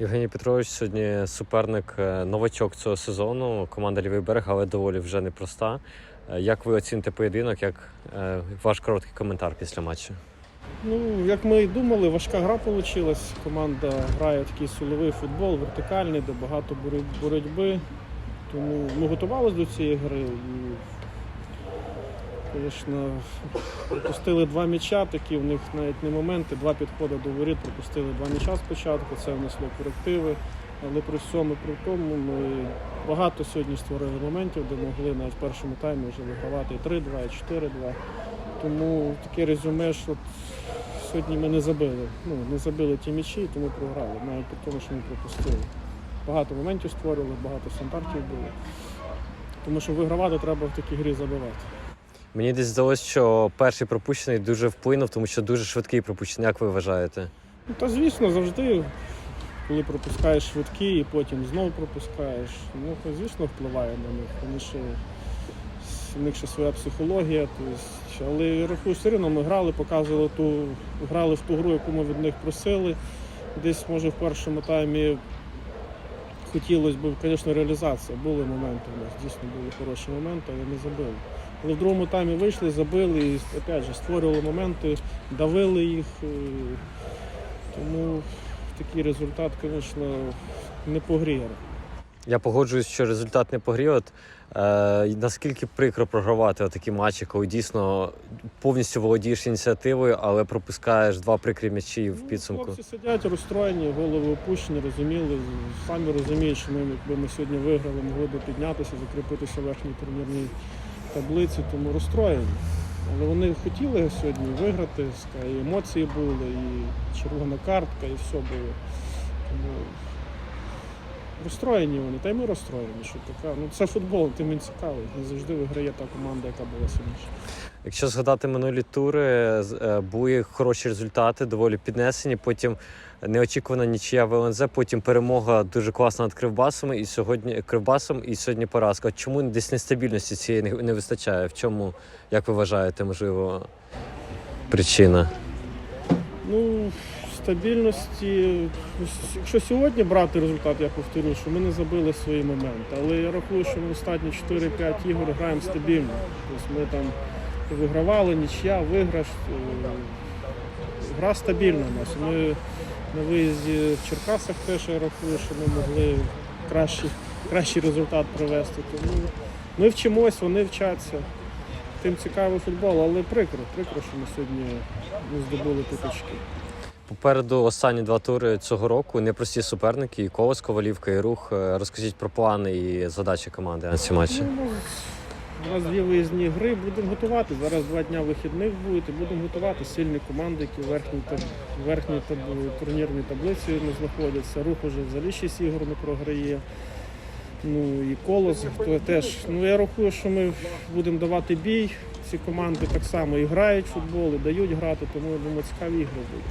Євгеній Петрович сьогодні суперник е, новачок цього сезону. Команда Лівий берег, але доволі вже непроста. Е, Як ви оціните поєдинок? Як е, ваш короткий коментар після матчу? Ну, як ми і думали, важка гра вийшла. Команда грає такий силовий футбол, вертикальний, де багато боротьби. Тому ми готувалися до цієї гри. І, звісно, пропустили два м'яча, такі в них навіть не моменти, два підходи до воріт, пропустили два м'яча спочатку, це внесло корективи. Але при всьому при тому ми багато сьогодні створили моментів, де могли навіть в першому таймі вже вигравати і 3-2, і 4-2. Тому таке резюме, що сьогодні ми не забили. Ну, не забили ті м'ячі, тому програли, навіть при тому, що ми пропустили. Багато моментів створювали, багато стандартів було. Тому що вигравати треба в такій грі забивати. Мені десь здалося, що перший пропущений дуже вплинув, тому що дуже швидкий пропущений. Як ви вважаєте? Ну, та звісно, завжди, коли пропускаєш швидкі і потім знову пропускаєш, ну то звісно впливає на них. Вони ще у них ще своя психологія. Тобто, але рахую, все одно ми грали, показували ту, грали в ту гру, яку ми від них просили. Десь, може, в першому таймі хотілося б, звісно, реалізація. Були моменти у нас, дійсно були хороші моменти, але не забили. Але в другому таймі вийшли, забили і опять же, створювали моменти, давили їх. е, Тому такий результат, звісно, не по грі. Я погоджуюсь, що результат не погрів. От, Е, наскільки прикро програвати такі матчі, коли дійсно повністю володієш ініціативою, але пропускаєш два прикрі м'ячі в підсумку. Ну, Хлопці сидять розстроєні, голови опущені, розуміли, самі розуміють, що ми, якби ми сьогодні виграли, могли б піднятися, закріпитися в верхній турнірній таблиці, тому розстроєні. Але вони хотіли сьогодні виграти, і емоції були, і червона картка, і все було. Тому розстроєні вони, та й ми розстроєні, що така. Ну це футбол, тим він цікавий. Не завжди виграє та команда, яка була сильніша. Якщо згадати минулі тури, е, були хороші результати, доволі піднесені. Потім неочікувана нічия в ЛНЗ, потім перемога дуже класна над Кривбасом і сьогодні Кривбасом, і сьогодні поразка. Чому десь нестабільності цієї не, вистачає? В чому, як ви вважаєте, можливо, причина? Ну, стабільності. Якщо сьогодні брати результат, я повторю, що ми не забили свої моменти. Але я рахую, що ми останні 4-5 ігор граємо стабільно. Тобто ми там вигравали, нічия, виграш. е, Гра стабільна у нас. Ми на виїзді в Черкасах теж я рахую, що ми могли кращий, кращий результат привести. Тому ми вчимось, вони вчаться. Тим цікавий футбол, але прикро, прикро, що ми сьогодні не здобули п'ятачки. Попереду останні два тури цього року непрості суперники, і Колос, Ковалівка, і рух. Е, Розкажіть про плани і задачі команди на ці матчі. У нас дві виїзні гри, будемо готувати. Зараз два дня вихідних будуть і будемо готувати сильні команди, які в верхній, таб... верхній таб... турнірній таблиці не знаходяться. Рух уже взагалі 6 ігор не програє. Ну і колос, хто теж. Ну я рахую, що ми будемо давати бій. Ці команди так само і грають в футбол, і дають грати, тому я думаю, цікаві ігри будуть.